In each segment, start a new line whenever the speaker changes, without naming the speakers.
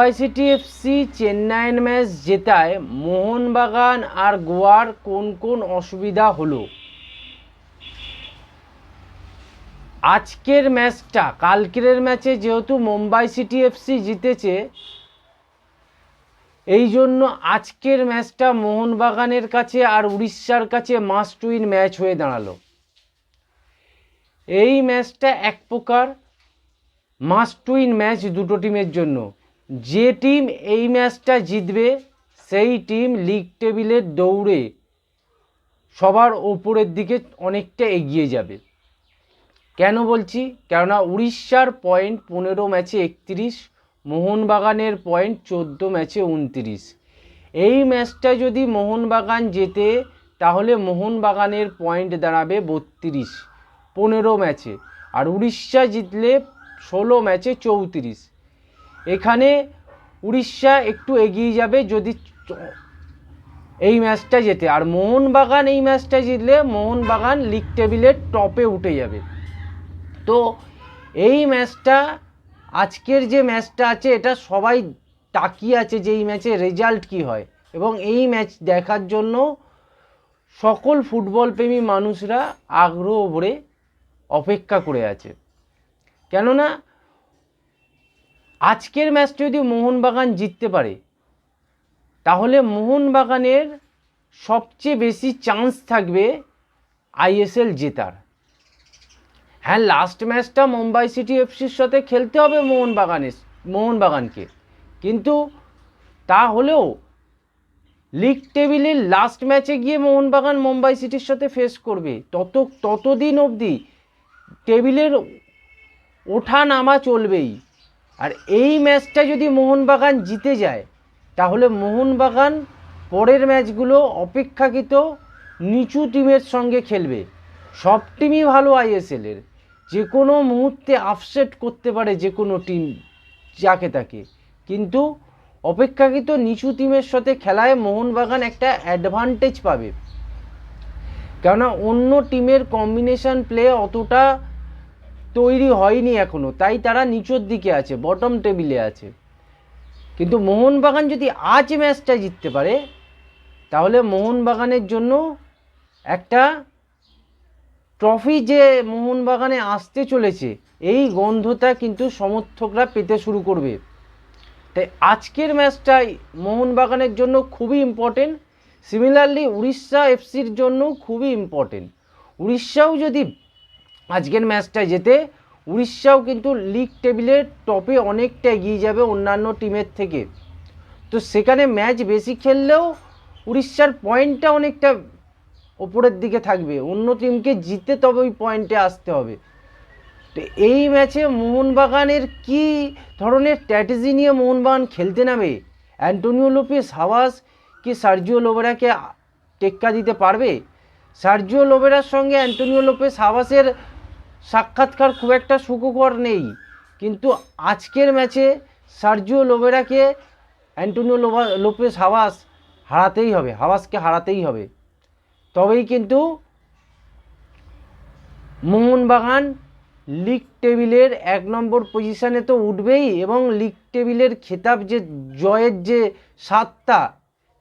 Mumbai city FC চেন্নাইয়ের match জেতায় মোহনবাগান আর গোয়ার কোন কোন অসুবিধা হলো? আজকের ম্যাচটা, কালকের ম্যাচে যেহেতু মুম্বাই সিটি এফসি জিতেছে, এই জন্য আজকের ম্যাচটা মোহনবাগানের কাছে আর উড়িষ্যার কাছে মাস্ট উইন ম্যাচ হয়ে দাঁড়াল। এই ম্যাচটা এক প্রকার মাস্ট উইন ম্যাচ দুটো টিমের জন্য। যে টিম এই ম্যাচটা জিতবে, সেই টিম লিগ টেবিলের দৌড়ে সবার ওপরের দিকে অনেকটা এগিয়ে যাবে। কেন বলছি? কেননা উড়িষ্যার পয়েন্ট পনেরো ম্যাচে একত্রিশ, মোহনবাগানের পয়েন্ট চোদ্দ ম্যাচে উনত্রিশ। এই ম্যাচটা যদি মোহনবাগান জেতে, তাহলে মোহনবাগানের পয়েন্ট দাঁড়াবে বত্রিশ, পনেরো ম্যাচে। আর উড়িষ্যা জিতলে ষোলো ম্যাচে চৌত্রিশ। এখানে উড়িষ্যা একটু এগিয়ে যাবে যদি এই ম্যাচটা জেতে। আর মোহনবাগান এই ম্যাচটা জিতলে মোহনবাগান লিগ টেবিলের টপে উঠে যাবে। তো এই ম্যাচটা, আজকের যে ম্যাচটা আছে, এটা সবাই তাকিয়ে আছে যে এই ম্যাচে রেজাল্ট কি হয়। এবং এই ম্যাচ দেখার জন্য সকল ফুটবল প্রেমী মানুষরা আগ্রহ ভরে অপেক্ষা করে আছে। কেননা আজকের ম্যাচটা যদি মোহনবাগান জিততে পারে, তাহলে মোহনবাগানের সবচেয়ে বেশি চান্স থাকবে আইএসএল জেতার। হ্যাঁ লাস্ট ম্যাচটা মুম্বাই সিটি এফসির সাথে খেলতে হবে মোহনবাগানের, মোহনবাগানকে। কিন্তু তা হলেও লিগ টেবিলের লাস্ট ম্যাচে গিয়ে মোহনবাগান মুম্বাই সিটির সাথে ফেস করবে। তত, ততদিন অবধি টেবিলের ওঠা নামা চলবেই। আর এই ম্যাচটা যদি মোহনবাগান জিতে যায়, তাহলে মোহনবাগান পরের ম্যাচগুলো অপেক্ষাকৃত নিচু টিমের সঙ্গে খেলবে। সব টিমই ভালো আইএসএলের যে কোনো মুহূর্তে আপসেট করতে পারে যে কোনো টিম যাকে তাকে। কিন্তু অপেক্ষাকৃত নিচু টিমের সাথে খেলায় মোহনবাগান একটা অ্যাডভান্টেজ পাবে। কেননা অন্য টিমের কম্বিনেশন প্লে অতটা তৈরি হয়নি এখনও, তাই তারা নিচের দিকে আছে বটম টেবিলে আছে। কিন্তু মোহনবাগান যদি আজ ম্যাচটা জিততে পারে, তাহলে মোহনবাগানের জন্য একটা ট্রফি যে মোহনবাগানে আসতে চলেছে, এই গন্ধটা কিন্তু সমর্থকরা পেতে শুরু করবে। তাই আজকের ম্যাচটাই মোহনবাগানের জন্য খুবই ইম্পর্টেন্ট সিমিলারলি উড়িষ্যা এফসির জন্য খুবই ইম্পর্টেন্ট উড়িষ্যাও যদি আজকের ম্যাচটা যেতে উড়িষ্যাও কিন্তু লিগ টেবিলের টপে অনেকটা এগিয়ে যাবে অন্যান্য টিমের থেকে। তো সেখানে ম্যাচ বেশি খেললেও উড়িষ্যার পয়েন্টটা অনেকটা ওপরের দিকে থাকবে। অন্য টিমকে জিতে তবে ওই পয়েন্টে আসতে হবে। তো এই ম্যাচে মোহনবাগানের কি ধরনের স্ট্র্যাটেজি নিয়ে মোহনবাগান খেলতে নামে? অ্যান্টোনিও লোপেস হাওয়াস কি সার্জিও লোবেরাকে টেক্কা দিতে পারবে? সার্জিও লোবেরার সঙ্গে অ্যান্টোনিও লোপেস হাওয়াসের সাক্ষাৎকার খুব একটা সুখকর নেই। কিন্তু আজকের ম্যাচে সার্জিও লোবেরাকে অ্যান্টোনিও লোভা লোপেস হাওয়াস হারাতেই হবে, হাওয়াসকে হারাতেই হবে। তবেই কিন্তু মোহনবাগান লিগ টেবিলের এক নম্বর পজিশানে তো উঠবেই এবং লিগ টেবিলের খেতাব যে, জয়ের যে স্বাদটা,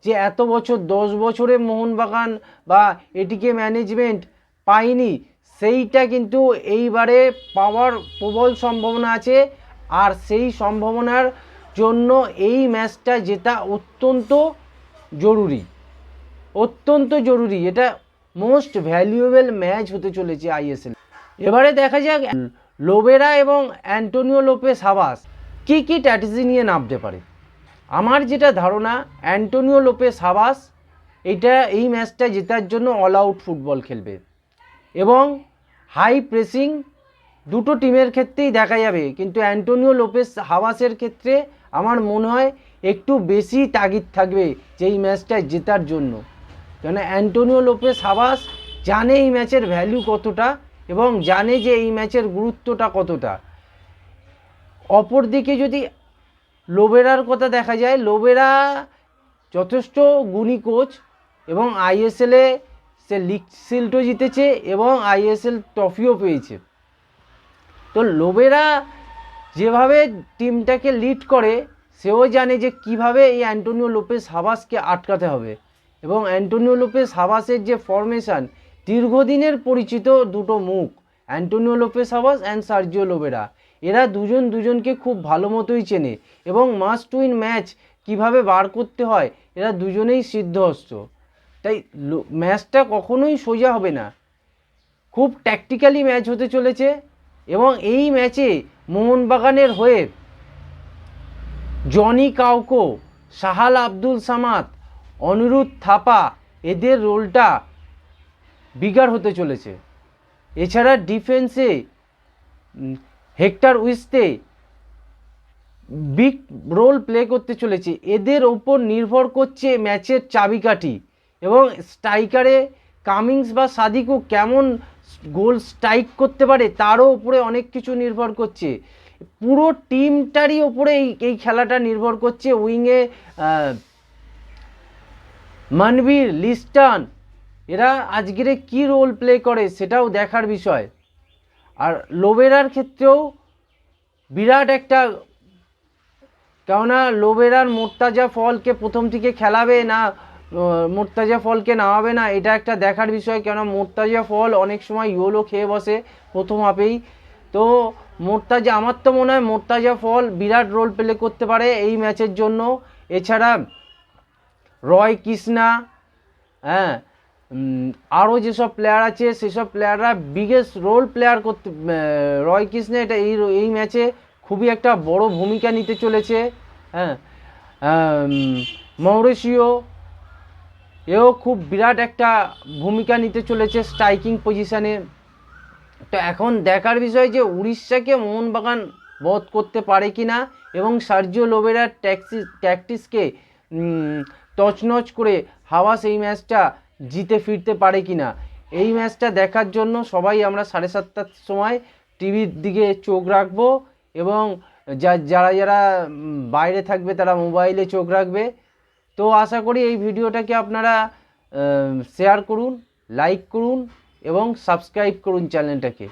যে এত বছর, দশ বছরে মোহনবাগান বা এটিকে ম্যানেজমেন্ট পায়নি সেইটা কিন্তু এইবারে পাওয়ার প্রবল সম্ভাবনা আছে। আর সেই সম্ভাবনার জন্য এই ম্যাচটা জেতা অত্যন্ত জরুরি। অত্যন্ত জরুরি। এটা মোস্ট ভ্যালুয়েবল ম্যাচ হতে চলেছে আইএসএল। এবারে দেখা যাক লোবেরা এবং অ্যান্টোনিও লোপে সাবাস কী কী স্ট্র্যাটেজি নিয়ে নামতে পারে। আমার যেটা ধারণা, অ্যান্টোনিও লোপে সাবাস, এটা এই ম্যাচটা জেতার জন্য অল আউট ফুটবল খেলবে। এবং হাই প্রেসিং দুটো টিমের ক্ষেত্রেই দেখা যাবে। কিন্তু অ্যান্টোনিও লোপেস হাওয়াসের ক্ষেত্রে আমার মনে হয় একটু বেশি তাগিদ থাকবে যে এই ম্যাচটা জেতার জন্য। কেন অ্যান্টোনিও লোপেস হাওয়াস জানে এই ম্যাচের ভ্যালু কতটা এবং জানে যে এই ম্যাচের গুরুত্বটা কতটা। অপরদিকে যদি লোবেরার কথা দেখা যায়, লোবেরা যথেষ্ট গুণী কোচ এবং আইএসএলে সে লিগ শিল্ডও জিতেছে এবং আইএসএল ট্রফিও পেয়েছে। তো লোবেরা যেভাবে টিমটাকে লিড করে, সেও জানে যে কীভাবে এই অ্যান্টোনিও লোপেস হাবাসকে আটকাতে হবে এবং অ্যান্টোনিও লোপেস হাবাসের যে ফরমেশন, দীর্ঘদিনের পরিচিত দুটো মুখ, Antonio Lopez Habas and Sergio Lobera এরা দুজন দুজনকে খুব ভালো মতোই চেনে এবং মাস্ট উইন ম্যাচ কীভাবে বার করতে হয়, এরা দুজনেই সিদ্ধহস্ত। তাই ম্যাচটা কখনোই সোজা হবে না। খুব ট্যাকটিক্যালি ম্যাচ হতে চলেছে এবং এই ম্যাচে মোহনবাগানের হয়ে জনি কাউকো, সাহাল আব্দুল সামাদ, অনিরুদ্ধ থাপা এদের রোলটা বিগার হতে চলেছে। এছাড়া ডিফেন্সে Hector Yuste big role play করতে চলেছে। এদের ওপর নির্ভর করছে ম্যাচের চাবিকাঠি। এবং স্ট্রাইকারে কামিংস বা সাদিকও কেমন গোল স্ট্রাইক করতে পারে তারও উপরে অনেক কিছু নির্ভর করছে। পুরো টিমটারই ওপরে এই এই খেলাটা নির্ভর করছে উইংয়ে মানবীর, লিস্টান, এরা আজকের কি রোল প্লে করে সেটাও দেখার বিষয়। আর লোবেরার ক্ষেত্রেও বিরাট একটা কেননা লোবেরার মোর্তাজা ফলকে প্রথম থেকে খেলাবে না মোর্তাজা ফলকে নামাবে না, এটা একটা দেখার বিষয়। কেননা মোর্তাজা ফল অনেক সময় ইয়োলো খেয়ে বসে প্রথম হাফেই। তো মোর্তাজা, আমার তো মনে হয় মোর্তাজা ফল বিরাট রোল প্লে করতে পারে এই ম্যাচের জন্য। এছাড়া রয় কৃষ্ণা হ্যাঁ আরও যেসব প্লেয়ার আছে, সেসব প্লেয়াররা বিগেস্ট রোল প্লেয়ার করতে রয় কৃষ্ণা এটা এই এই ম্যাচে খুবই একটা বড় ভূমিকা নিতে চলেছে। হ্যাঁ মৌরেশিও এও খুব বিরাট একটা ভূমিকা নিতে চলেছে স্ট্রাইকিং পজিশানে তো এখন দেখার বিষয় যে উড়িষ্যাকে মোহনবাগান বধ করতে পারে কি না এবং সার্জিও লোবেরার ট্যাক্সি, ট্যাকটিসকে তছনছ করে হাওয়াস এই ম্যাচটা জিতে ফিরতে পারে কি না এই ম্যাচটা দেখার জন্য সবাই আমরা সাড়ে সাতটার সময় টিভির দিকে চোখ রাখব এবং যা, যারা যারা বাইরে থাকবে তারা মোবাইলে চোখ রাখবে। তো আশা করি এই ভিডিওটাকে আপনারা শেয়ার করুন লাইক করুন এবং সাবস্ক্রাইব করুন চ্যানেলটাকে